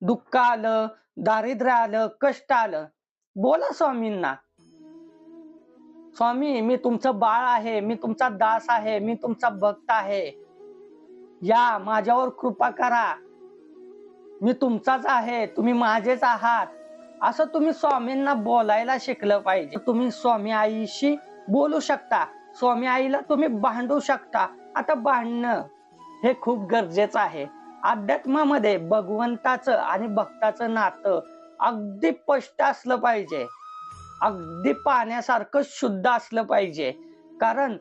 दुःख आलं दारिद्र्य आलं कष्ट आलं. बोला स्वामींना. स्वामी मी तुमचं बाळ आहे मी तुमचा दास आहे मी तुमचा भक्त आहे. या माझ्यावर कृपा करा. मी तुमचाच आहे तुम्ही माझेच आहात. असं तुम्ही स्वामींना बोलायला शिकलं पाहिजे. तुम्ही स्वामी आईशी बोलू शकता. स्वामी आईला तुम्ही भांडू शकता. आता भांडणं हे खूप गरजेचं आहे. अध्यात्मामध्ये भगवंताचं आणि भक्ताचं नातं अगदी स्पष्ट असलं पाहिजे. अगदी पाण्यासारखं शुद्ध असलं पाहिजे. कारण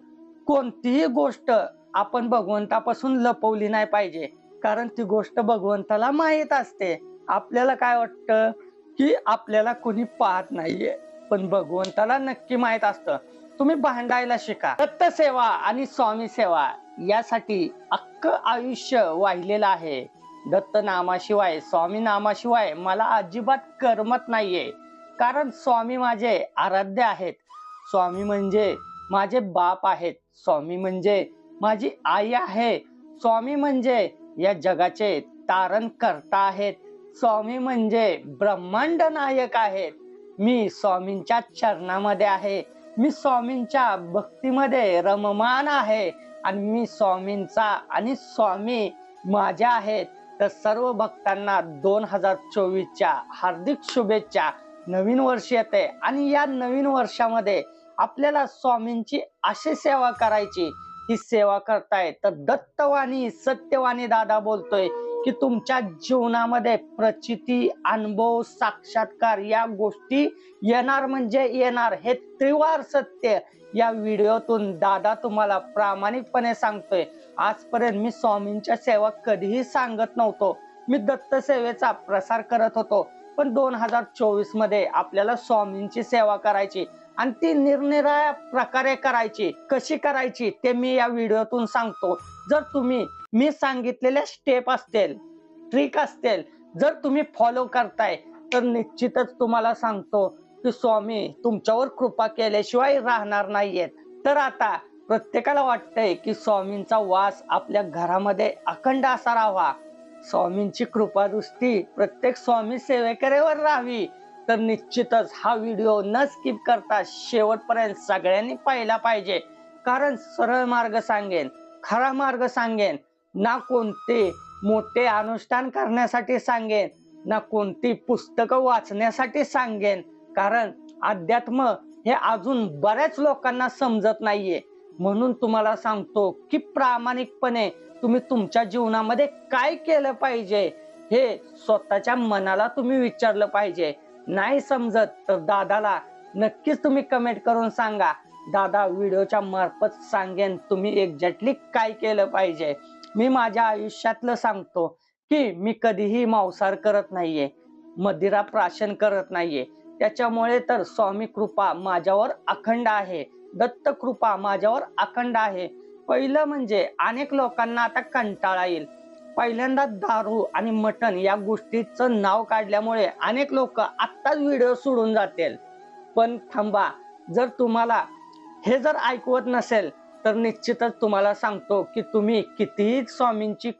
कोणतीही गोष्ट आपण भगवंतापासून लपवली नाही पाहिजे. कारण ती गोष्ट भगवंताला माहीत असते. आपल्याला काय वाटतं? की आपल्याला कोणी पाहत नाहीये. पण भगवंताला नक्की माहीत असतं. तुम्ही भांडायला शिका. दत्त सेवा आणि स्वामी सेवा यासाठी अख्ख आयुष्य वाहिलेलं आहे. दत्त नामाशिवाय स्वामी नामाशिवाय मला अजिबात करमत नाहीये. कारण स्वामी माझे आराध्य आहेत. स्वामी म्हणजे माझे बाप आहेत. स्वामी म्हणजे माझी आई आहे. स्वामी म्हणजे या जगाचे तारण करता आहेत. स्वामी म्हणजे ब्रह्मांड नायक आहेत. मी स्वामींच्या चरणामध्ये आहे. मी स्वामींच्या भक्तीमध्ये रममान आहे आणि मी स्वामींचा आणि स्वामी माझ्या आहेत. तर सर्व भक्तांना दोन हजार चोवीसच्या हार्दिक शुभेच्छा. नवीन वर्ष येते आणि या नवीन वर्षामध्ये आपल्याला स्वामींची अशी सेवा करायची. ही सेवा करताय तर दत्तवाणी सत्यवाणी दादा बोलतोय. की तुमच्या जीवनामध्ये प्रचिती अनुभव साक्षात्कार या गोष्टी येणार म्हणजे येणार. हे त्रिवार सत्य या व्हिडिओतून दादा तुम्हाला प्रामाणिकपणे सांगतोय. आजपर्यंत मी स्वामींच्या सेवा कधीही सांगत नव्हतो. मी दत्त सेवेचा प्रसार करत होतो. पण दोन हजार चोवीसमध्ये आपल्याला स्वामींची सेवा करायची आणि ती निरनिराळ्या प्रकारे करायची. कशी करायची ते मी या व्हिडिओतून सांगतो. जर तुम्ही मी सांगितलेल्या स्टेप असतील ट्रिक असतील जर तुम्ही फॉलो करताय तर निश्चितच तुम्हाला सांगतो की स्वामी तुमच्यावर कृपा केल्याशिवाय राहणार नाहीयेत. तर आता प्रत्येकाला वाटतंय की स्वामींचा वास आपल्या घरामध्ये अखंड असा राहावा. स्वामींची कृपादृष्टी प्रत्येक स्वामी सेवेकरेवर राहावी. तर निश्चितच हा व्हिडिओ न स्किप करता शेवटपर्यंत सगळ्यांनी पाहिला पाहिजे. कारण सरळ मार्ग सांगेन खरा मार्ग सांगेन. ना कोणते मोठे अनुष्ठान करण्यासाठी सांगेन ना कोणती पुस्तकं वाचण्यासाठी सांगेन. कारण अध्यात्म हे अजून बऱ्याच लोकांना समजत नाहीये. म्हणून तुम्हाला सांगतो की प्रामाणिकपणे तुम्ही तुमच्या जीवनामध्ये काय केलं पाहिजे हे स्वतःच्या मनाला तुम्ही विचारलं पाहिजे. नाही समजत तर दादाला नक्कीच तुम्ही कमेंट करून सांगा. दादा व्हिडिओच्या मार्फत सांगेन तुम्ही एक्झॅक्टली काय केलं पाहिजे. मी माझ्या आयुष्यातलं सांगतो की मी कधीही मांसाहार करत नाहीये मदिरा प्राशन करत नाहीये. त्याच्यामुळे तर स्वामी कृपा माझ्यावर अखंड आहे दत्त कृपा माझ्यावर अखंड आहे. पहिलं म्हणजे अनेक लोकांना आता कंटाळा येईल. पहिल्यांदा दारू आणि मटण या गोष्टीचं नाव काढल्यामुळे अनेक लोक आत्ताच व्हिडिओ सोडून जातील. पण थांबा जर तुम्हाला हे जर ऐकवत नसेल तर निश्चितच तुम्हाला सांगतो की तुम्ही कितीही स्वामींची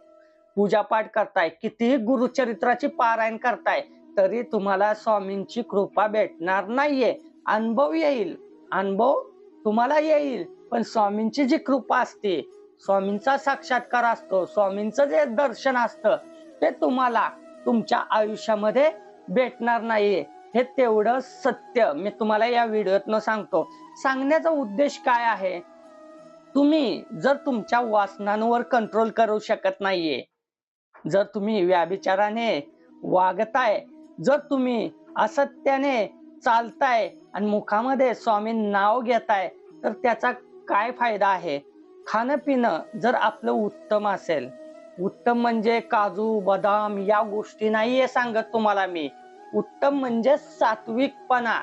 पूजापाठ करताय कितीही गुरुचरित्राची पारायण करताय तरी तुम्हाला स्वामींची कृपा भेटणार नाहीये. अनुभव येईल. अनुभव तुम्हाला येईल. पण स्वामींची जी कृपा असते स्वामींचा साक्षात्कार असतो स्वामींचं जे दर्शन असतं ते तुम्हाला तुमच्या आयुष्यामध्ये भेटणार नाहीये. हे तेवढं सत्य मी तुम्हाला या व्हिडिओतनं सांगतो. सांगण्याचा उद्देश काय आहे? तुम्ही जर तुमच्या वासनांवर कंट्रोल करू शकत नाहीये जर तुम्ही व्याभिचाराने वागताय जर तुम्ही असत्याने चालताय आणि मुखामध्ये स्वामी नाव घेताय तर त्याचा काय फायदा आहे? खाणं पिणं जर आपलं उत्तम असेल उत्तम म्हणजे काजू बदाम या गोष्टी नाहीये सांगत तुम्हाला मी. उत्तम म्हणजे सात्विकपणा.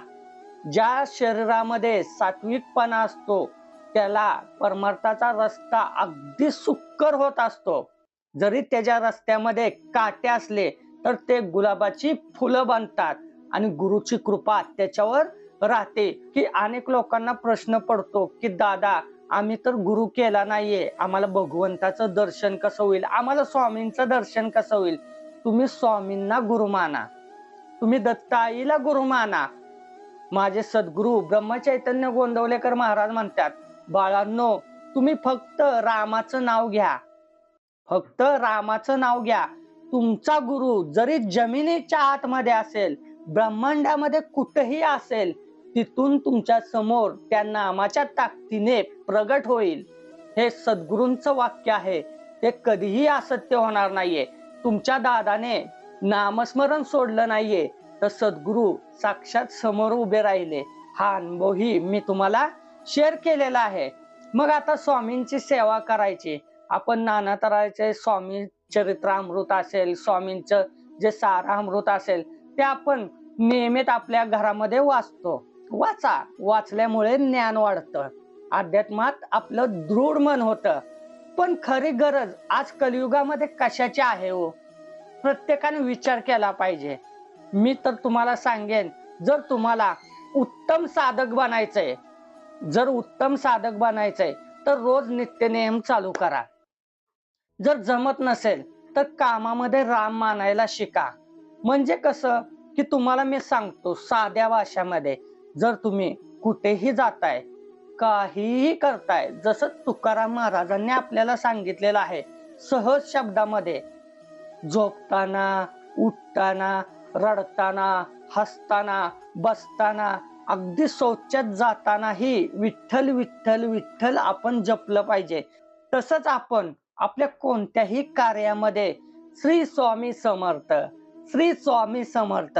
ज्या शरीरामध्ये सात्विकपणा असतो त्याला परमार्थाचा रस्ता अगदी सुक्कर होत असतो. जरी त्याच्या रस्त्यामध्ये काटे असले तर ते गुलाबाची फुलं बनतात आणि गुरुची कृपा त्याच्यावर राहते. की अनेक लोकांना प्रश्न पडतो की दादा आम्ही तर गुरु केला नाहीये. आम्हाला भगवंताचं दर्शन कसं होईल? आम्हाला स्वामींचं दर्शन कसं होईल? तुम्ही स्वामींना गुरु माना. तुम्ही दत्ताईला गुरु माना. माझे सद्गुरु ब्रह्मचैतन्य गोंदवलेकर महाराज म्हणतात बाळांनो तुम्ही फक्त रामाचं नाव घ्या. फक्त रामाचं नाव घ्या. तुमचा गुरु जरी जमिनीच्या आतमध्ये असेल ब्रह्मांडामध्ये कुठेही असेल तिथून तुमच्यासमोर त्या नामाच्या ताकदीने प्रगट होईल. हे सद्गुरूंचं वाक्य आहे. ते कधीही असत्य होणार नाहीये. तुमच्या दादाने नामस्मरण सोडलं नाहीये तर सद्गुरू साक्षात समोर उभे राहिले. हा अनुभवही मी तुम्हाला शेअर केलेला आहे. मग आता स्वामींची सेवा करायची. आपण नाना तऱ्हाचे स्वामी चरित्रामृत असेल स्वामींचं जे सारामृत असेल ते आपण नियमित आपल्या घरामध्ये वाचतो. वाचा. वाचल्यामुळे ज्ञान वाढतं. अध्यात्मात आपलं दृढ मन होतं. पण खरी गरज आज कलियुगामध्ये कशाची आहे हो? प्रत्येकाने विचार केला पाहिजे. मी तर तुम्हाला सांगेन जर तुम्हाला उत्तम साधक बनायचंय जर उत्तम साधक बनायचंय तर रोज नित्यनेम चालू करा. जर जमत नसेल तर कामामध्ये राम मानायला शिका. म्हणजे कसं? की तुम्हाला मी सांगतो साध्या भाषामध्ये जर तुम्ही कुठेही जाताय काहीही करताय जसं तुकाराम महाराजांनी आपल्याला सांगितलेलं आहे सहज शब्दामध्ये झोपताना उठताना रडताना हसताना बसताना अगदी शौचात जातानाही विठ्ठल विठ्ठल विठ्ठल आपण जपलं पाहिजे. तसंच आपण आपल्या कोणत्याही कार्यामध्ये श्री स्वामी समर्थ श्री स्वामी समर्थ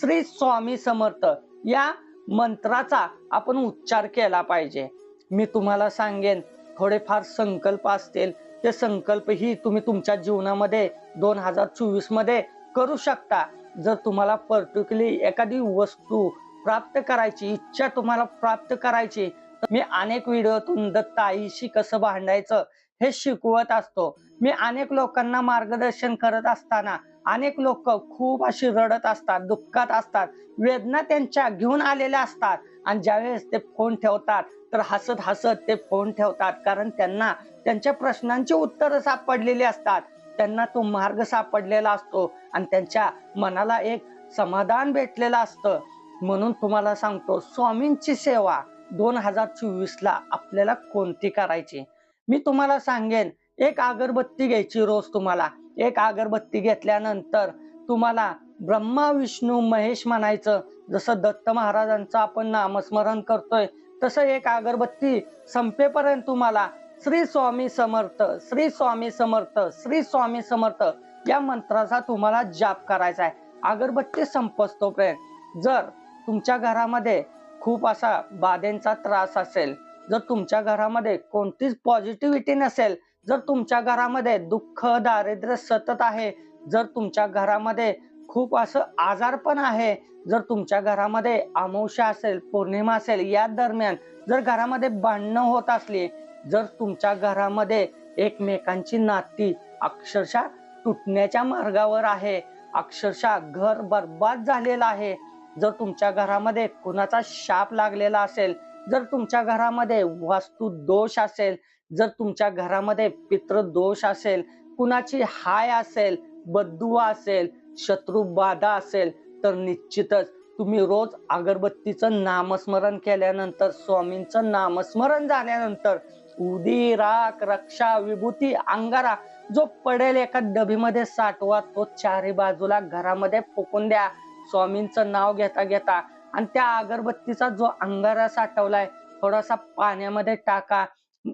श्री स्वामी समर्थ या मंत्राचा आपण उच्चार केला पाहिजे. मी तुम्हाला सांगेन थोडेफार संकल्प असतील ते संकल्पही तुम्ही तुमच्या जीवनामध्ये दोन हजार चोवीसमध्ये करू शकता. जर तुम्हाला पर्टिक्युली एखादी वस्तू प्राप्त करायची इच्छा तुम्हाला प्राप्त करायची तर मी अनेक व्हिडिओतून दत्त आईशी कसं भांडायचं हे शिकवत असतो. मी अनेक लोकांना मार्गदर्शन करत असताना अनेक लोक खूप अशी रडत असतात दुःखात असतात वेदना त्यांच्या घेऊन आलेल्या असतात आणि ज्यावेळेस ते फोन ठेवतात तर हसत हसत ते फोन ठेवतात कारण त्यांना त्यांच्या प्रश्नांची उत्तरं सापडलेली असतात. त्यांना तो मार्ग सापडलेला असतो आणि त्यांच्या मनाला एक समाधान भेटलेलं असतं. म्हणून तुम्हाला सांगतो स्वामींची सेवा दोन हजार चोवीस ला आपल्याला कोणती करायची? मी तुम्हाला सांगेन एक अगरबत्ती घ्यायची रोज तुम्हाला. एक अगरबत्ती घेतल्यानंतर तुम्हाला ब्रह्मा विष्णू महेश म्हणायचं. जसं दत्त महाराजांचं आपण नामस्मरण करतोय तसं एक अगरबत्ती संपेपर्यंत तुम्हाला श्री स्वामी समर्थ श्री स्वामी समर्थ श्री स्वामी समर्थ या मंत्राचा तुम्हाला जाप करायचा आहे. अगरबत्ती संपसतो तोपर्यंत जर तुमच्या घरामध्ये खूप असा बाधेंचा त्रास असेल जर तुमच्या घरामध्ये कोणतीच पॉझिटिव्हिटी नसेल जर तुमच्या घरामध्ये दुःख दारिद्र्य सतत आहे जर तुमच्या घरामध्ये खूप असं आजारपण आहे जर तुमच्या घरामध्ये अमावस्या असेल पौर्णिमा असेल या दरम्यान जर घरामध्ये भांडणं होत असली जर तुमच्या घरामध्ये एकमेकांची नाती अक्षरशः तुटण्याच्या मार्गावर आहे अक्षरशः घर बर्बाद झालेलं आहे जर तुमच्या घरामध्ये कुणाचा शाप लागलेला असेल जर तुमच्या घरामध्ये वास्तू दोष असेल जर तुमच्या घरामध्ये पितृ दोष असेल कुणाची हाय असेल बद्दुआ असेल शत्रू बाधा असेल तर निश्चितच तुम्ही रोज अगरबत्तीचं नामस्मरण केल्यानंतर स्वामींचं नामस्मरण झाल्यानंतर उदी राख रक्षा विभूती अंगारा. जो पडेल एका डबीमध्ये साठवा तो चारी बाजूला घरामध्ये फुकून द्या. स्वामींचं नाव घेता घेता. आणि त्या अगरबत्तीचा जो अंगारा साठवलाय थोडासा पाण्यामध्ये टाका.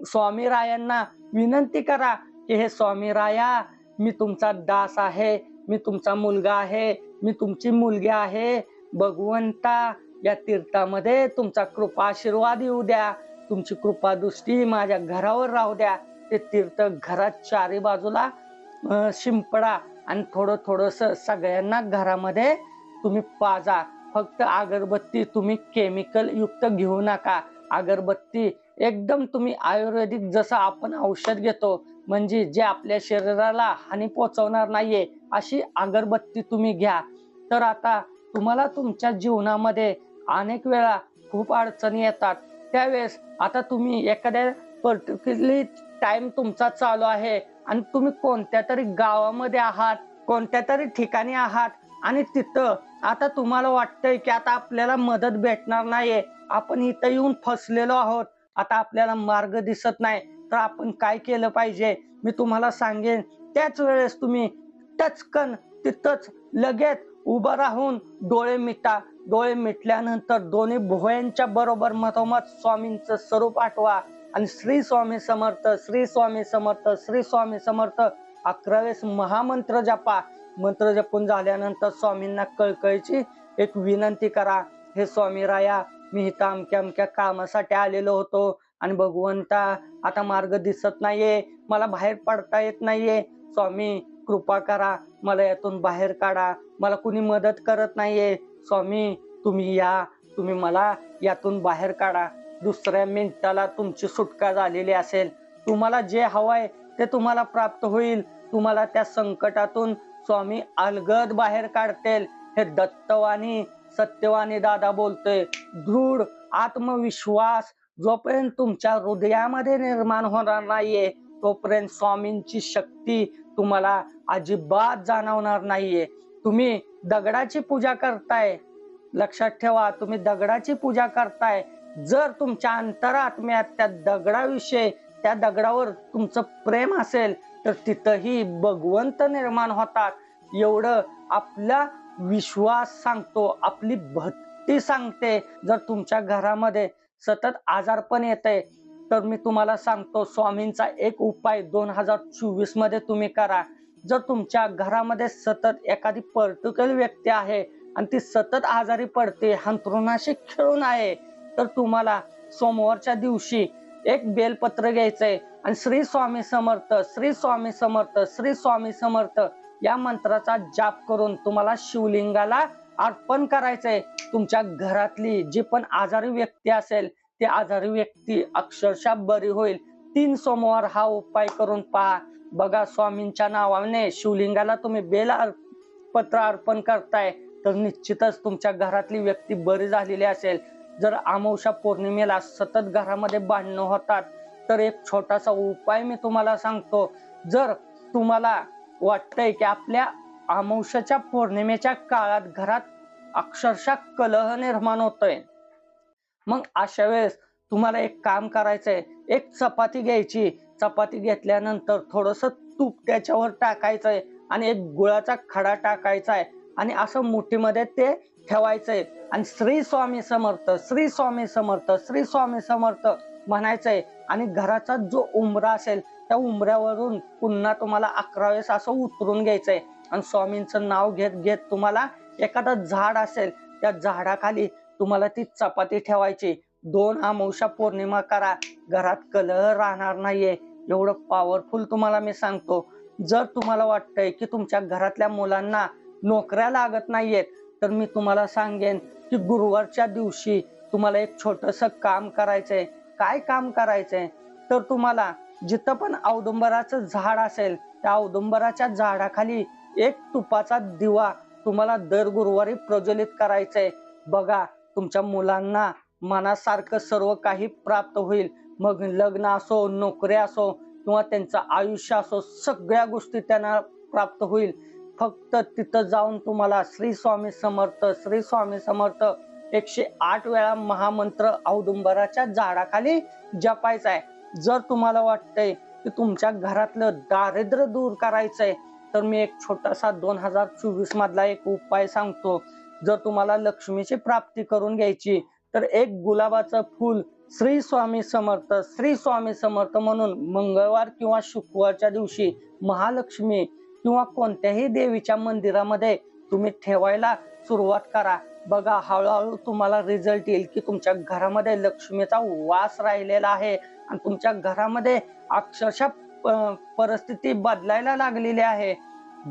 स्वामी रायांना विनंती करा की हे स्वामी राया मी तुमचा दास आहे मी तुमचा मुलगा आहे मी तुमची मुलगी आहे. भगवंता या तीर्थामध्ये तुमचा कृपा आशीर्वाद येऊ द्या. तुमची कृपा दृष्टी माझ्या घरावर राहू द्या. ते तीर्थ घरात चारी बाजूला शिंपडा आणि थोडं थोडस सगळ्यांना घरामध्ये तुम्ही पाजा. फक्त अगरबत्ती तुम्ही केमिकल युक्त घेऊ नका. अगरबत्ती एकदम तुम्ही आयुर्वेदिक जसं आपण औषध घेतो म्हणजे जे आपल्या शरीराला हानी पोचवणार नाहीये अशी अगरबत्ती तुम्ही घ्या. तर आता तुम्हाला तुमच्या जीवनामध्ये अनेक वेळा खूप अडचणी येतात. त्यावेळेस आता तुम्ही एखाद्या पर्टिक्युलरली टाइम तुमचा चालू आहे आणि तुम्ही कोणत्या तरी गावामध्ये आहात कोणत्या तरी ठिकाणी आहात आणि तिथं आता तुम्हाला वाटतंय की आता आपल्याला मदत भेटणार नाहीये. आपण इथं येऊन फसलेलो आहोत. आता आपल्याला मार्ग दिसत नाही. तर आपण काय केलं पाहिजे? मी तुम्हाला सांगेन. त्याच वेळेस तुम्ही टचकन तिथंच लगेच उभं राहून डोळे मिटा. डोळे मिटल्यानंतर दोन्ही भुवयांच्या बरोबर मथोमत स्वामींचं स्वरूप आठवा आणि श्री स्वामी समर्थ श्री स्वामी समर्थ श्री स्वामी समर्थ अकरावेस महामंत्र जपा. मंत्र जपून झाल्यानंतर स्वामींना कळकळीची एक विनंती करा. हे स्वामी राया मी इथं अमक्या अमक्या कामासाठी आलेलो होतो आणि भगवंता आता मार्ग दिसत नाहीये मला बाहेर पडता येत नाहीये. स्वामी कृपा करा मला यातून बाहेर काढा मला कुणी मदत करत नाहीये. स्वामी तुम्ही या. तुम्ही मला यातून बाहेर काढा. दुसऱ्या मिनिटाला तुमची सुटका झालेली असेल. तुम्हाला जे हवंय ते तुम्हाला प्राप्त होईल. तुम्हाला त्या संकटातून स्वामी अलगद बाहेर काढतील. हे दत्तवाणी सत्यवाणी दादा बोलतोय. दृढ आत्मविश्वास जोपर्यंत तुमच्या हृदयामध्ये निर्माण होणार नाहीये तोपर्यंत स्वामींची शक्ती तुम्हाला अजिबात जाणवणार नाहीये. तुम्ही दगडाची पूजा करताय. लक्षात ठेवा तुम्ही दगडाची पूजा करताय. जर तुमच्या अंतरात्म्यात त्या दगडाविषयी त्या दगडावर तुमचं प्रेम असेल तर तिथंही भगवंत निर्माण होतात. एवढं आपला विश्वास सांगतो आपली भक्ती सांगते. जर तुमच्या घरामध्ये सतत आजारपण येते तर मी तुम्हाला सांगतो स्वामींचा एक उपाय दोन हजार चोवीसमध्ये तुम्ही करा. जर तुमच्या घरामध्ये सतत एखादी पर्टिक्युलर व्यक्ती आहे आणि ती सतत आजारी पडते अंतरुणाशी खेळून आहे तर तुम्हाला सोमवारच्या दिवशी एक बेलपत्र घ्यायचंय. आणि श्री स्वामी समर्थ श्री स्वामी समर्थ श्री स्वामी समर्थ या मंत्राचा जाप करून तुम्हाला शिवलिंगाला अर्पण करायचंय. तुमच्या घरातली जी पण आजारी व्यक्ती असेल ती आजारी व्यक्ती अक्षरशः बरी होईल. तीन सोमवार हा उपाय करून पहा. बघा स्वामींच्या नावाने शिवलिंगाला तुम्ही बेल पत्र अर्पण करताय तर निश्चितच तुमच्या घरातली व्यक्ती बरी झालेली असेल. जर अमावस्या पौर्णिमेला सतत घरामध्ये भांडणं होतात तर एक छोटासा उपाय मी तुम्हाला सांगतो. जर तुम्हाला वाटतंय की आपल्या अमावस्याच्या पौर्णिमेच्या काळात घरात अक्षरशः कलह निर्माण होतोय मग अशा वेळेस तुम्हाला एक काम करायचंय. एक चपाती घ्यायची चपाती घेतल्यानंतर थोडंसं तूप त्याच्यावर टाकायचं आहे आणि एक गुळाचा खडा टाकायचा आहे आणि असं मुठीमध्ये ते ठेवायचं आहे आणि श्री स्वामी समर्थ श्री स्वामी समर्थ श्री स्वामी समर्थ म्हणायचंय. आणि घराचा जो उंबरा असेल त्या उमऱ्यावरून पुन्हा तुम्हाला अकरा वेळेस असं उतरून घ्यायचंय. आणि स्वामींचं नाव घेत घेत तुम्हाला एखादं झाड असेल त्या झाडाखाली तुम्हाला ती चपाती ठेवायची. दोन अमावस्या पौर्णिमा करा. घरात कलह राहणार नाहीये. एवढं पॉवरफुल तुम्हाला मी सांगतो. जर तुम्हाला वाटतंय की तुमच्या घरातल्या मुलांना नोकऱ्या लागत नाहीयेत तर मी तुम्हाला सांगेन की गुरुवारच्या दिवशी तुम्हाला एक छोटस काम करायचंय. काय काम करायचंय? तर तुम्हाला जिथं पण औदुंबराचं झाड असेल त्या औदुंबराच्या झाडाखाली एक तुपाचा दिवा तुम्हाला दर गुरुवारी प्रज्वलित करायचंय. बघा तुमच्या मुलांना मनासारखं सर्व काही प्राप्त होईल. मग लग्न असो नोकरी असो किंवा त्यांचं आयुष्य असो सगळ्या गोष्टी त्यांना प्राप्त होईल. फक्त तिथं जाऊन तुम्हाला श्री स्वामी समर्थ श्री स्वामी समर्थ एकशे आठ वेळा महामंत्र औदुंबराच्या झाडाखाली जपायचा आहे. जर तुम्हाला वाटतंय की तुमच्या घरातलं दारिद्र्य दूर करायचंय तर मी एक छोटासा दोन हजार चोवीस मधला एक उपाय सांगतो. जर तुम्हाला लक्ष्मीची प्राप्ती करून घ्यायची तर एक गुलाबाचं फुल श्री स्वामी समर्थ श्री स्वामी समर्थ म्हणून मंगळवार किंवा शुक्रवारच्या दिवशी महालक्ष्मी किंवा कोणत्याही देवीच्या मंदिरामध्ये तुम्ही ठेवायला सुरुवात करा. बघा हळूहळू तुम्हाला रिझल्ट येईल की तुमच्या घरामध्ये लक्ष्मीचा वास राहिलेला आहे आणि तुमच्या घरामध्ये अक्षरशः प- परिस्थिती बदलायला लागलेली आहे.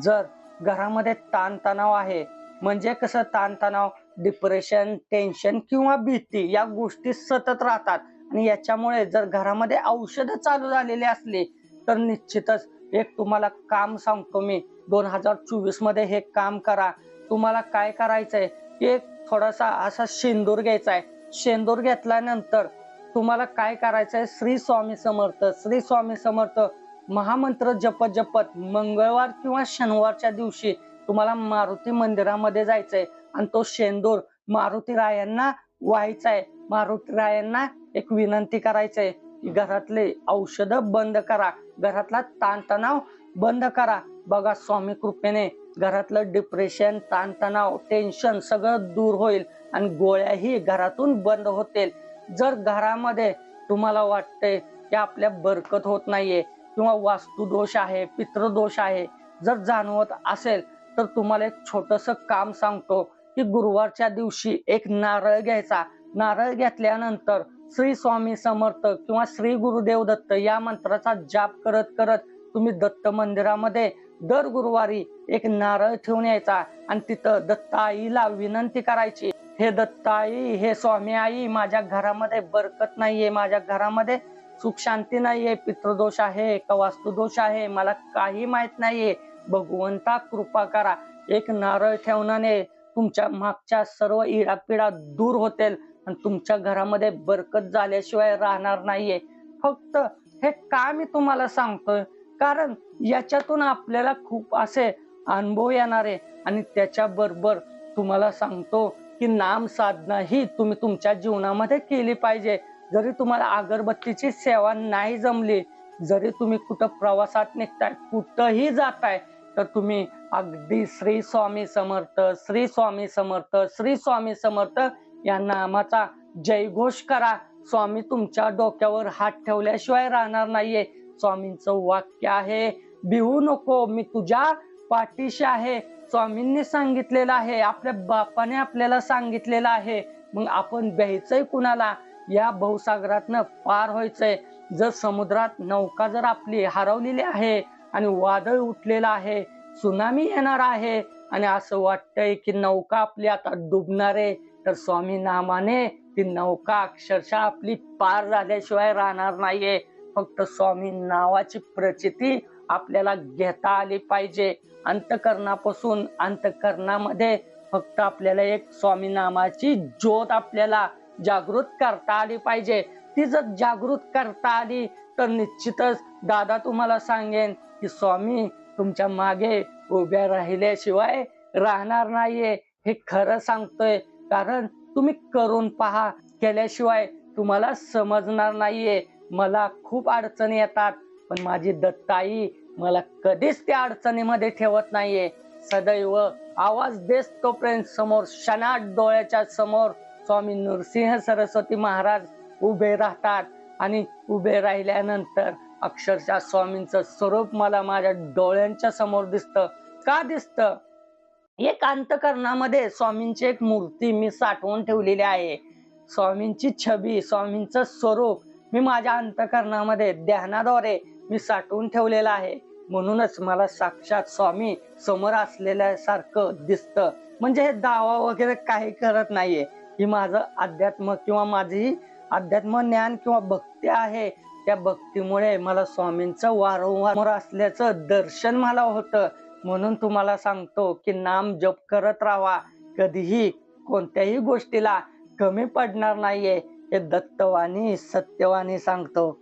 जर घरामध्ये ताणतणाव आहे म्हणजे कसं ताणतणाव? डिप्रेशन टेन्शन किंवा भीती या गोष्टी सतत राहतात. आणि याच्यामुळे जर घरामध्ये औषधं चालू झालेली असली तर निश्चितच एक तुम्हाला काम सांगतो मी. दोन हजार चोवीसमध्ये हे काम करा. तुम्हाला काय करायचंय? एक थोडासा असा शेंदूर घ्यायचा आहे शेंदूर घेतल्यानंतर तुम्हाला काय करायचंय? श्री स्वामी समर्थ श्री स्वामी समर्थ महामंत्र जपत जपत मंगळवार किंवा शनिवारच्या दिवशी तुम्हाला मारुती मंदिरामध्ये जायचंय. आणि तो शेंदूर मारुतीरायांना व्हायचाय. मारुतीरायांना एक विनंती करायचंय की घरातले औषध बंद करा. घरातला ताणतणाव बंद करा. बघा स्वामी कृपेने घरातलं डिप्रेशन ताणतणाव टेन्शन सगळं दूर होईल आणि गोळ्याही घरातून बंद होतील. जर घरामध्ये तुम्हाला वाटतंय की आपल्या बरकत होत नाहीये किंवा वास्तुदोष आहे पितृदोष आहे जर जाणवत असेल तर तुम्हाला एक छोटस काम सांगतो. की गुरुवारच्या दिवशी एक नारळ घ्यायचा. नारळ घेतल्यानंतर श्री स्वामी समर्थ किंवा श्री गुरुदेव दत्त या मंत्राचा जाप करत करत तुम्ही दत्त मंदिरामध्ये दर गुरुवारी एक नारळ ठेवून यायचा आणि तिथं दत्ताईला विनंती करायची. हे दत्ताई हे स्वामी आई माझ्या घरामध्ये बरकत नाहीये माझ्या घरामध्ये सुख शांती नाहीये पितृदोष आहे का वास्तुदोष आहे मला काही माहीत नाहीये. भगवंता कृपा करा. एक नारळ ठेवण्याने तुमच्या मागच्या सर्व इडापिडा दूर होतील आणि तुमच्या घरामध्ये बरकत झाल्याशिवाय राहणार नाहीये. फक्त हे का मी तुम्हाला सांगतोय? कारण याच्यातून आपल्याला खूप असे अनुभव येणार आहे. आणि त्याच्या बरोबर तुम्हाला सांगतो की नाम साधना ही तुम्ही तुमच्या जीवनामध्ये केली पाहिजे. जरी तुम्हाला अगरबत्तीची सेवा नाही जमली जरी तुम्ही कुठं प्रवासात निघताय कुठंही जाताय तर तुम्ही अगदी श्री स्वामी समर्थ श्री स्वामी समर्थ श्री स्वामी समर्थ या नामाचा जयघोष करा. स्वामी तुमच्या डोक्यावर हात ठेवल्याशिवाय राहणार नाहीये. स्वामींचं वाक्य आहे भिवू नको मी तुझ्या पाठीशी आहे. स्वामींनी सांगितलेलं आहे आपल्या बापाने आपल्याला सांगितलेलं आहे. मग आपण भ्यायचंय कुणाला? या भवसागरातनं पार व्हायचंय. जर समुद्रात नौका जर आपली हरवलेली आहे आणि वादळ उठलेलं आहे. सुनामी येणार आहे. आणि असं वाटतंय की नौका आपली आता डुबणार आहे. तर स्वामी नामाने ती नौका अक्षरशः आपली पार झाल्याशिवाय राहणार नाहीये. फक्त स्वामी नावाची प्रचिती आपल्याला घेता आली पाहिजे. अंतकरणापासून अंतकरणामध्ये फक्त आपल्याला एक स्वामी नामाची ज्योत आपल्याला जागृत करता आली पाहिजे. ती जर जागृत करता आली तर निश्चितच दादा तुम्हाला सांगेन की स्वामी तुमच्या मागे उभ्या राहिल्याशिवाय राहणार नाहीये हे खरं सांगतोय. कारण तुम्ही करून पहा केल्याशिवाय तुम्हाला समजणार नाहीये. मला खूप अडचणी येतात पण माझी दत्ताई मला कधीच त्या अडचणीमध्ये ठेवत नाहीये. सदैव आवाज देस तोपर्यंत समोर शनाट डोळ्याच्या समोर स्वामी नृसिंह सरस्वती महाराज उभे राहतात. आणि उभे राहिल्यानंतर अक्षरशः स्वामींचं स्वरूप मला माझ्या डोळ्यांच्या समोर दिसतं. का दिसतं? एक अंतकरणामध्ये स्वामींची एक मूर्ती मी साठवून ठेवलेली आहे. स्वामींची छबी स्वामींचं स्वरूप मी माझ्या अंतकरणामध्ये ध्यानाद्वारे मी साठवून ठेवलेलं आहे. म्हणूनच मला साक्षात स्वामी समोर असलेल्या सारखं दिसतं. म्हणजे हे दावा वगैरे काही करत नाहीये. ही माझं अध्यात्म किंवा माझी अध्यात्म ज्ञान किंवा भक्ती आहे त्या भक्तीमुळे मला स्वामींचं वारंवार असल्याचं दर्शन मला होतं. म्हणून तुम्हाला सांगतो की नाम जप करत राहा. कधीही कोणत्याही गोष्टीला कमी पडणार नाहीये हे दत्तवाणी सत्यवाणी सांगतो.